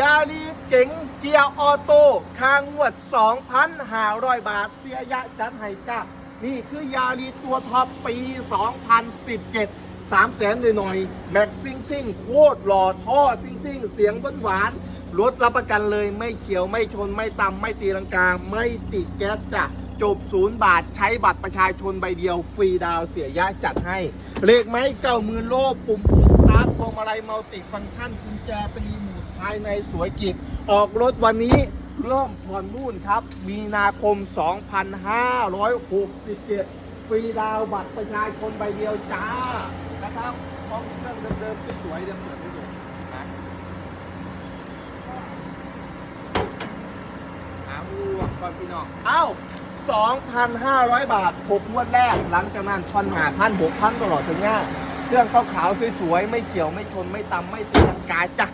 ยาลีเก๋งเกียร์ออโต้คางงวด 2,500 บาท เสียยะจัดให้จ้านี่คือยาลีตัวท็อปปี 2017 3แสนหน่อยๆแม็กซิงซิงโคตรหล่อท่อซิงซิงเสียงหวานหวานรถรับประกันเลยไม่เขียวไม่ชนไม่ตำไม่ตีลังกา ไม่ติดแก๊สจ้ะจบศูนย์บาทใช้บัตรประชาชนใบเดียว ฟรีดาวเสียยะจัดให้ เลขไม้เก้ามือโลปุ่มสตาร์ทพวงมาลัยมัลติฟังก์ชันกุญแจเป็นรีโม ภายในสวยกิบออกรถวันนี้เริ่มผ่อนนู่นครับ มีนาคม 2567ฟรีดาวบัตรประชาชนใบเดียวจ้า นะครับห้องเครื่องเดิมๆสวยเดิมเปิดให้ดูนะหาหูก่อนพี่น้อง เอ้า 2,500 บาท6งวดแรก หลังจากนั้นพันหาพันหกพันตลอดสัญญาเครื่องขาวๆสวยๆ ไม่เขียวไม่ชนไม่ตำไม่ตีลังกาจ้ะ